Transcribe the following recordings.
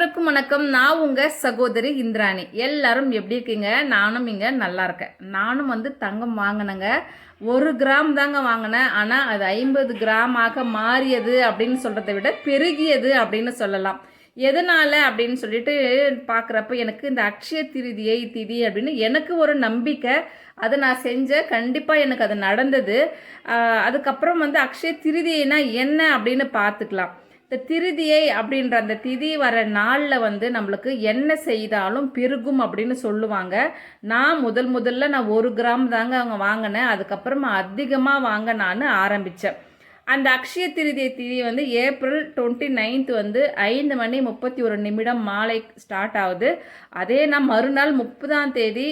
அனைவருக்கும் வணக்கம். நான் உங்க சகோதரி இந்திராணி. எல்லாரும் எப்படி இருக்கீங்க? நானும் இங்க நல்லா இருக்கேன். நானும் வந்து தங்கம் வாங்கினேங்க. ஒரு கிராம் தாங்க வாங்கினேன். ஆனால் அது ஐம்பது கிராமாக மாறியது அப்படின்னு சொல்கிறத விட பெருகியது அப்படின்னு சொல்லலாம். எதனால அப்படின்னு சொல்லிட்டு பார்க்குறப்ப எனக்கு இந்த அக்ஷய திருதியை திதி அப்படின்னு எனக்கு ஒரு நம்பிக்கை. அதை நான் செஞ்சேன். கண்டிப்பாக எனக்கு அது நடந்தது. அதுக்கப்புறம் வந்து அக்ஷய திருதியைனா என்ன அப்படின்னு பார்த்துக்கலாம். இந்த திருதியை அப்படின்ற அந்த திதி வர நாளில் வந்து நம்மளுக்கு என்ன செய்தாலும் பிருகும் அப்படின்னு சொல்லுவாங்க. நான் முதல் முதல்ல நான் ஒரு கிராம் தாங்க அவங்க வாங்கினேன். அதுக்கப்புறமா அதிகமாக வாங்க நான் ஆரம்பித்தேன் அந்த அக்ஷய திருதியை திதி வந்து ஏப்ரல் டுவெண்ட்டி நைன்த் வந்து ஐந்து மணி முப்பத்தி ஒரு நிமிடம் மாலை ஸ்டார்ட் ஆகுது. அதே நான் மறுநாள் முப்பதாம் தேதி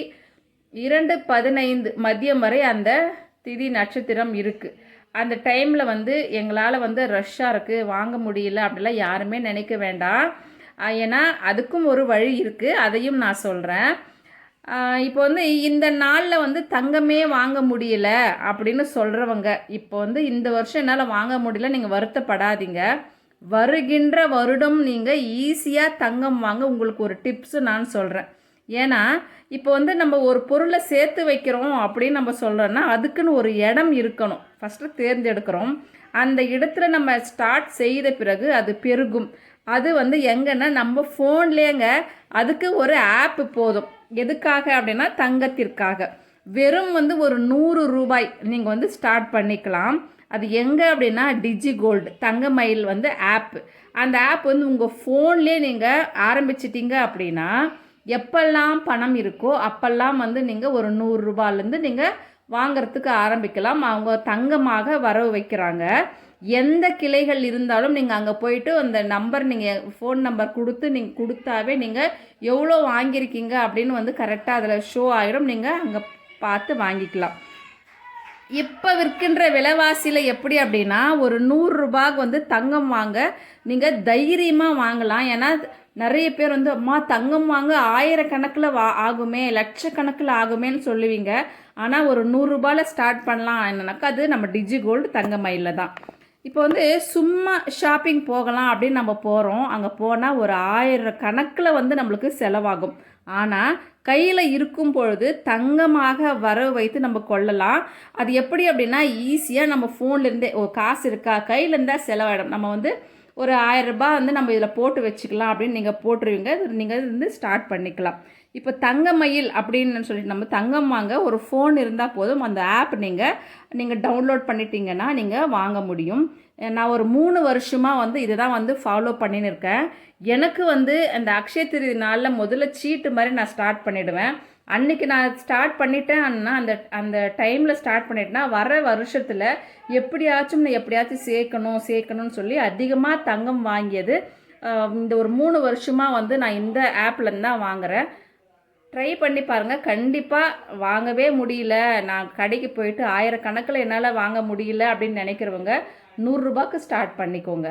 இரண்டு பதினைந்து மதியம் வரை அந்த திதி நட்சத்திரம் இருக்குது அந்த டைமில் வந்து எங்களால் வந்து ரஷ்ஷாக இருக்குது வாங்க முடியல அப்படிலாம் யாருமே நினைக்க வேண்டாம். ஏன்னா அதுக்கும் ஒரு வழி இருக்குது அதையும் நான் சொல்கிறேன் இப்போ வந்து இந்த நாளில் வந்து தங்கமே வாங்க முடியல அப்படின்னு சொல்கிறவங்க இப்போ வந்து இந்த வருஷம் என்னால் வாங்க முடியல நீங்கள் வருத்தப்படாதீங்க. வருகின்ற வருடம் நீங்கள் ஈஸியாக தங்கம் வாங்க உங்களுக்கு ஒரு டிப்ஸு நான் சொல்கிறேன் ஏன்னா இப்போ வந்து நம்ம ஒரு பொருளை சேர்த்து வைக்கிறோம் அப்படின்னு நம்ம சொல்கிறோன்னா அதுக்குன்னு ஒரு இடம் இருக்கணும். ஃபஸ்ட்டு தேர்ந்தெடுக்கிறோம். அந்த இடத்துல நம்ம ஸ்டார்ட் செய்த பிறகு அது பெருகும். அது வந்து எங்கன்னா நம்ம ஃபோன்லேங்க அதுக்கு ஒரு ஆப்பு போதும். எதுக்காக அப்படின்னா தங்கத்திற்காக. வெறும் வந்து ஒரு நூறு ரூபாய் நீங்கள் வந்து ஸ்டார்ட் பண்ணிக்கலாம். அது எங்கே அப்படின்னா டிஜி கோல்டு தங்க மயில் வந்து ஆப் அந்த ஆப் வந்து உங்கள் ஃபோன்லேயே நீங்கள் ஆரம்பிச்சிட்டிங்க அப்படின்னா எப்பெல்லாம் பணம் இருக்கோ அப்பெல்லாம் வந்து நீங்கள் ஒரு நூறுரூபாலேருந்து நீங்கள் வாங்கிறதுக்கு ஆரம்பிக்கலாம். அவங்க தங்கமாக வரவு வைக்கிறாங்க. எந்த கிளைகள் இருந்தாலும் நீங்கள் அங்கே போயிட்டு அந்த நம்பர் நீங்கள் ஃபோன் நம்பர் கொடுத்து நீங்கள் கொடுத்தாவே நீங்கள் எவ்வளோ வாங்கியிருக்கீங்க அப்படின்னு வந்து கரெக்டாக அதில் ஷோ ஆகிடும் நீங்கள் அங்கே பார்த்து வாங்கிக்கலாம். இப்போ விற்கின்ற விலைவாசியில் எப்படி அப்படின்னா ஒரு நூறுரூபாய்க்கு வந்து தங்கம் வாங்க நீங்கள் தைரியமாக வாங்கலாம். ஏன்னா நிறைய பேர் வந்து அம்மா தங்கம் வாங்க ஆயிரக்கணக்கில் வா ஆகுமே லட்சக்கணக்கில் ஆகுமேன்னு சொல்லுவீங்க. ஆனால் ஒரு நூறுரூபாயில் ஸ்டார்ட் பண்ணலாம். என்னன்னாக்கா அது நம்ம டிஜி கோல்டு தங்க மயிலில் தான். இப்போ வந்து சும்மா ஷாப்பிங் போகலாம் அப்படின்னு நம்ம போகிறோம் அங்கே போனால் ஒரு ஆயிரம் கணக்கில் வந்து நம்மளுக்கு செலவாகும். ஆனால் கையில் இருக்கும் பொழுது தங்கமாக வர வைத்து நம்ம கொள்ளலாம். அது எப்படி அப்படின்னா ஈஸியாக நம்ம ஃபோன்லேருந்தே ஓ காசு இருக்கா? கையில் இருந்தால் செலவாயிடும். நம்ம வந்து ஒரு ஆயிரம் ரூபாய் வந்து நம்ம இதில் போட்டு வச்சுக்கலாம் அப்படின்னு நீங்கள் போட்டுருவீங்க. நீங்கள் வந்து ஸ்டார்ட் பண்ணிக்கலாம். இப்போ தங்கமயில் அப்படின்னு சொல்லிட்டு நம்ம தங்கம் வாங்க ஒரு ஃபோன் இருந்தால் போதும். அந்த ஆப் நீங்கள் நீங்கள் டவுன்லோட் பண்ணிட்டீங்கன்னா நீங்கள் வாங்க முடியும். நான் ஒரு மூணு வருஷமாக வந்து இதை தான் வந்து ஃபாலோ பண்ணின்னு இருக்கேன். எனக்கு வந்து அந்த அக்ஷய திருதி நாளில் முதல்ல சீட்டு மாதிரி நான் ஸ்டார்ட் பண்ணிவிடுவேன் அன்னைக்கு நான் ஸ்டார்ட் பண்ணிட்டேன்னா அந்த அந்த டைமில் ஸ்டார்ட் பண்ணிட்டேன்னா வர வருஷத்தில் எப்படியாச்சும் நான் எப்படியாச்சும் சேர்க்கணும் சேர்க்கணும்னு சொல்லி அதிகமாக தங்கம் வாங்கியது இந்த ஒரு மூணு வருஷமாக வந்து நான் இந்த ஆப்லேருந்து தான் வாங்குகிறேன் ட்ரை பண்ணி பாருங்கள் கண்டிப்பாக வாங்கவே முடியல. நான் கடைக்கு போயிட்டு ஆயிரக்கணக்கில் என்னால் வாங்க முடியல அப்படின்னு நினைக்கிறவங்க நூறுரூபாக்கு ஸ்டார்ட் பண்ணிக்கோங்க.